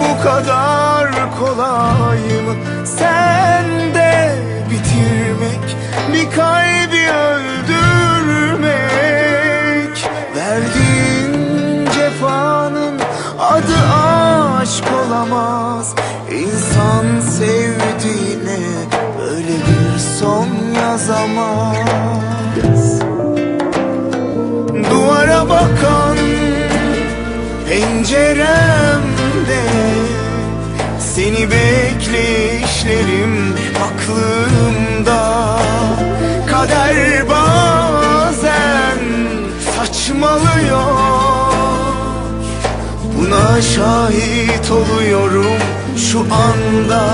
bu kadar kolay mı? Sen de bitirmek bir kalbi öldürmek. Verdiğin cefanın adı aşk olamaz. İnsan sevdiğine böyle bir son yazamaz. Duvara bakan penceremde Seni bekleyişlerim aklımda. Kader bazen saçmalıyor. Buna şahit oluyorum şu anda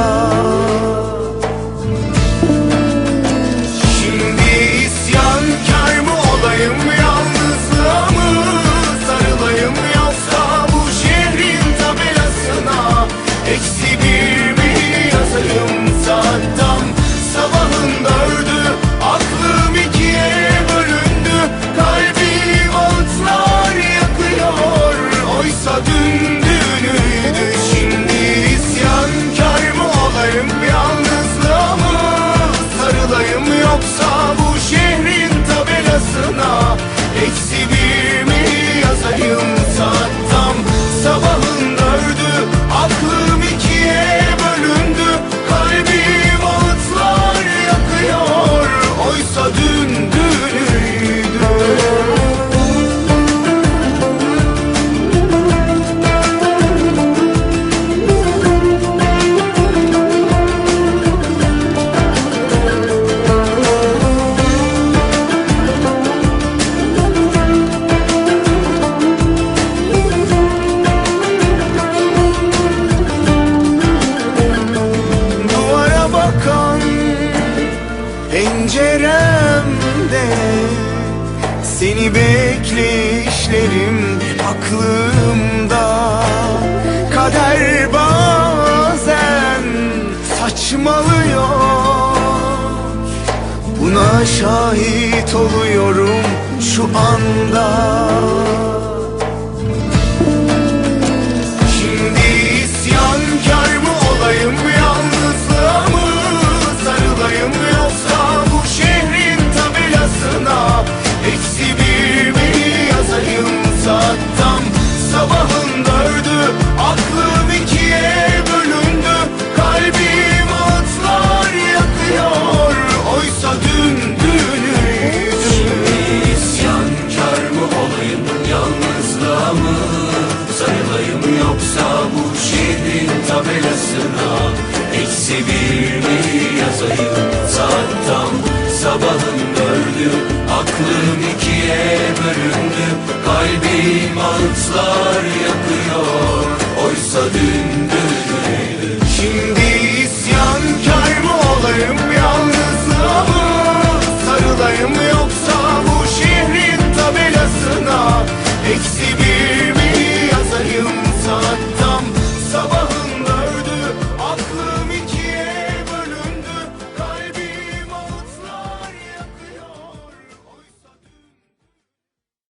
penceremde Seni bekleyişlerim aklımda. Kader bazen saçmalıyor. Buna şahit oluyorum şu anda tabelasına Eksi bir mi yazayım? Saat tam sabahın dördü Aklım ikiye